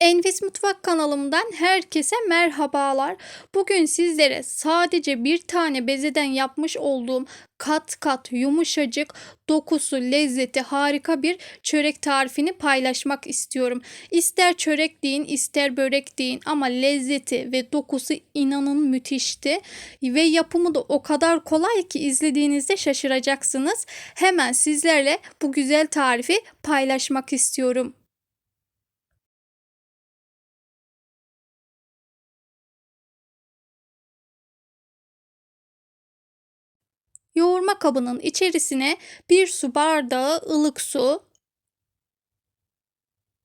Enfes Mutfak kanalımdan herkese merhabalar. Bugün sizlere sadece bir tane bezeden yapmış olduğum kat kat yumuşacık, dokusu, lezzeti harika bir çörek tarifini paylaşmak istiyorum. İster çörek deyin, ister börek deyin ama lezzeti ve dokusu inanın müthişti ve yapımı da o kadar kolay ki izlediğinizde şaşıracaksınız. Hemen sizlerle bu güzel tarifi paylaşmak istiyorum. Yoğurma kabının içerisine bir su bardağı ılık su,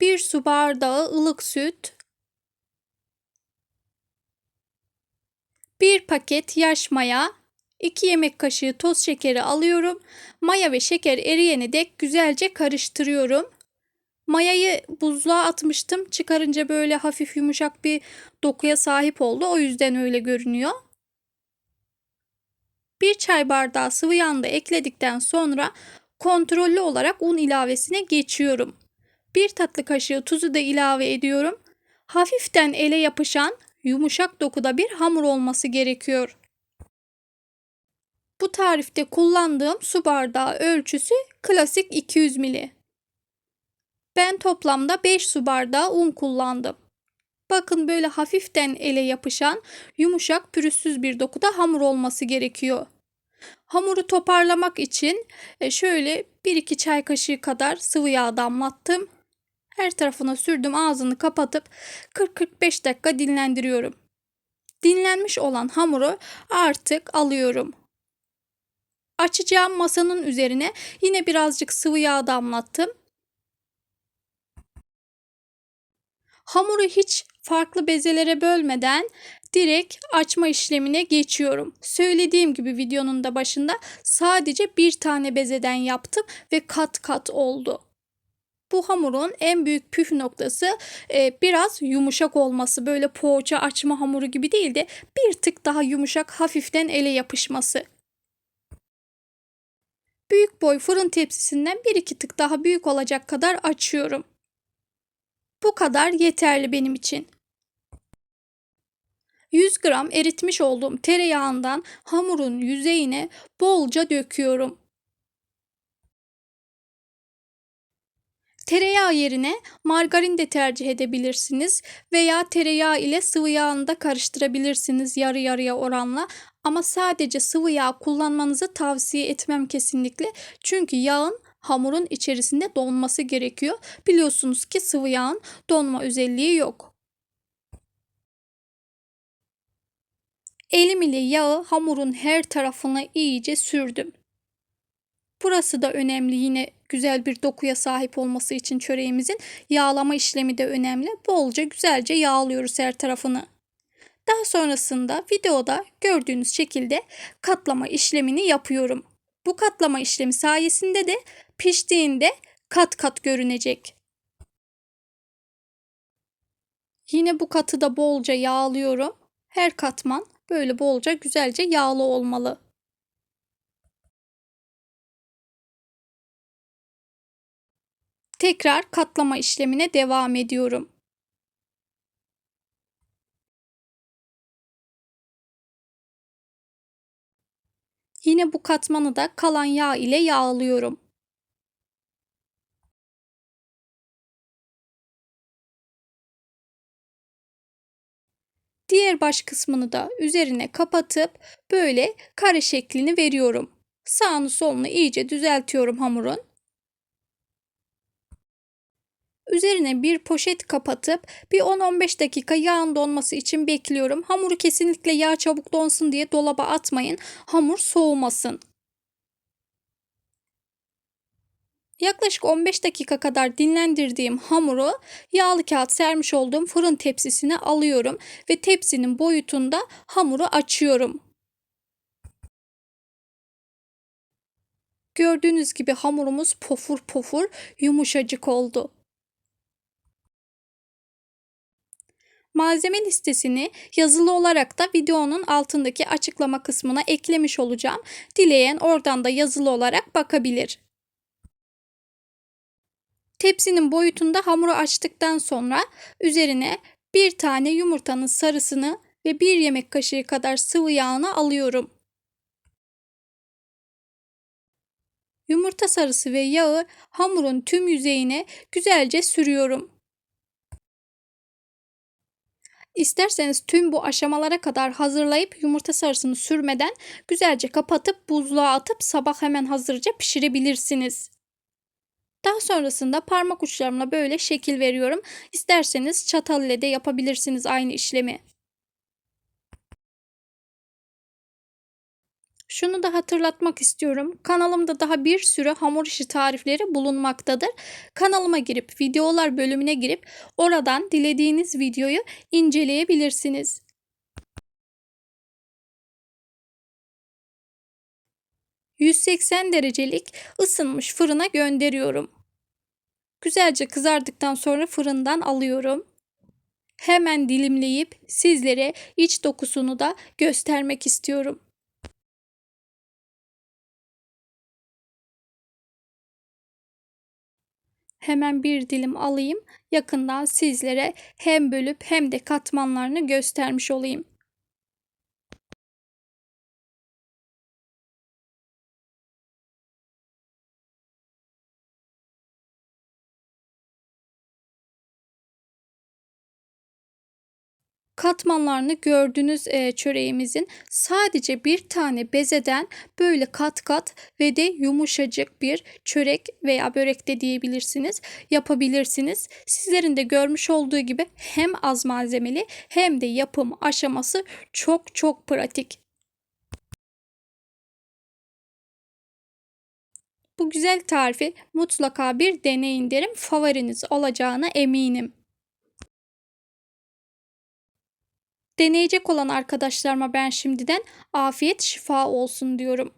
bir su bardağı ılık süt, bir paket yaş maya, 2 yemek kaşığı toz şekeri alıyorum. Maya ve şeker eriyene dek güzelce karıştırıyorum. Mayayı buzluğa atmıştım. Çıkarınca böyle hafif yumuşak bir dokuya sahip oldu. O yüzden öyle görünüyor. Bir çay bardağı sıvı yağ da ekledikten sonra kontrollü olarak un ilavesine geçiyorum. Bir tatlı kaşığı tuzu da ilave ediyorum. Hafiften ele yapışan yumuşak dokuda bir hamur olması gerekiyor. Bu tarifte kullandığım su bardağı ölçüsü klasik 200 ml. Ben toplamda 5 su bardağı un kullandım. Bakın böyle hafiften ele yapışan yumuşak pürüzsüz bir dokuda hamur olması gerekiyor. Hamuru toparlamak için e, şöyle 1-2 çay kaşığı kadar sıvı yağ damlattım. Her tarafına sürdüm ağzını kapatıp 40-45 dakika dinlendiriyorum. Dinlenmiş olan hamuru artık alıyorum. Açacağım masanın üzerine yine birazcık sıvı yağ damlattım. Hamuru hiç farklı bezelere bölmeden direkt açma işlemine geçiyorum. Söylediğim gibi videonun da başında sadece bir tane bezeden yaptım ve kat kat oldu. Bu hamurun en büyük püf noktası e, biraz yumuşak olması. Böyle poğaça açma hamuru gibi değil de bir tık daha yumuşak hafiften ele yapışması. Büyük boy fırın tepsisinden bir iki tık daha büyük olacak kadar açıyorum. Bu kadar yeterli benim için. 100 gram eritmiş olduğum tereyağından hamurun yüzeyine bolca döküyorum. Tereyağı yerine margarin de tercih edebilirsiniz veya tereyağı ile sıvı yağını da karıştırabilirsiniz yarı yarıya oranla ama sadece sıvı yağ kullanmanızı tavsiye etmem kesinlikle. Çünkü yağın hamurun içerisinde donması gerekiyor. Biliyorsunuz ki sıvı yağın donma özelliği yok. Elim ile yağı hamurun her tarafına iyice sürdüm. Burası da önemli yine güzel bir dokuya sahip olması için çöreğimizin yağlama işlemi de önemli. Bolca güzelce yağlıyoruz her tarafını. Daha sonrasında videoda gördüğünüz şekilde katlama işlemini yapıyorum. Bu katlama işlemi sayesinde de piştiğinde kat kat görünecek. Yine bu katı da bolca yağlıyorum. Her katman böyle bolca güzelce yağlı olmalı. Tekrar katlama işlemine devam ediyorum. Yine bu katmanı da kalan yağ ile yağlıyorum. Diğer baş kısmını da üzerine kapatıp böyle kare şeklini veriyorum. Sağını solunu iyice düzeltiyorum hamurun. Üzerine bir poşet kapatıp bir 10-15 dakika yağın donması için bekliyorum. Hamuru kesinlikle yağ çabuk donsun diye dolaba atmayın. Hamur soğumasın. Yaklaşık 15 dakika kadar dinlendirdiğim hamuru yağlı kağıt sermiş olduğum fırın tepsisine alıyorum ve tepsinin boyutunda hamuru açıyorum. Gördüğünüz gibi hamurumuz pofur pofur yumuşacık oldu. Malzeme listesini yazılı olarak da videonun altındaki açıklama kısmına eklemiş olacağım. Dileyen oradan da yazılı olarak bakabilir. Tepsinin boyutunda hamuru açtıktan sonra üzerine bir tane yumurtanın sarısını ve bir yemek kaşığı kadar sıvı yağını alıyorum. Yumurta sarısı ve yağı hamurun tüm yüzeyine güzelce sürüyorum. İsterseniz tüm bu aşamalara kadar hazırlayıp yumurta sarısını sürmeden güzelce kapatıp buzluğa atıp sabah hemen hazırca pişirebilirsiniz. Daha sonrasında parmak uçlarımla böyle şekil veriyorum. İsterseniz çatal ile de yapabilirsiniz aynı işlemi. Şunu da hatırlatmak istiyorum. Kanalımda daha bir sürü hamur işi tarifleri bulunmaktadır. Kanalıma girip videolar bölümüne girip oradan dilediğiniz videoyu inceleyebilirsiniz. ...180 derecelik ısınmış fırına gönderiyorum. Güzelce kızardıktan sonra fırından alıyorum. Hemen dilimleyip sizlere iç dokusunu da göstermek istiyorum. Hemen bir dilim alayım. Yakından sizlere hem bölüp hem de katmanlarını göstermiş olayım. Katmanlarını gördüğünüz e, çöreğimizin sadece bir tane bezeden böyle kat kat ve de yumuşacık bir çörek veya börek de diyebilirsiniz yapabilirsiniz. Sizlerin de görmüş olduğu gibi hem az malzemeli hem de yapım aşaması çok çok pratik. Bu güzel tarifi mutlaka bir deneyin derim. Favoriniz olacağına eminim. Deneyecek olan arkadaşlarıma ben şimdiden afiyet şifa olsun diyorum.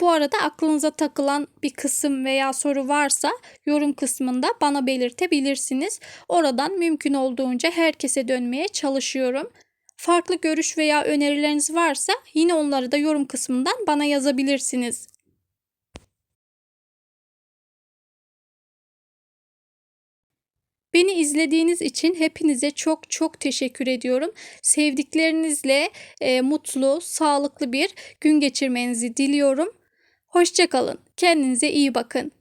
Bu arada aklınıza takılan bir kısım veya soru varsa yorum kısmında bana belirtebilirsiniz. Oradan mümkün olduğunca herkese dönmeye çalışıyorum. Farklı görüş veya önerileriniz varsa yine onları da yorum kısmından bana yazabilirsiniz. Beni izlediğiniz için hepinize çok çok teşekkür ediyorum. Sevdiklerinizle e, mutlu, sağlıklı bir gün geçirmenizi diliyorum. Hoşçakalın. Kendinize iyi bakın.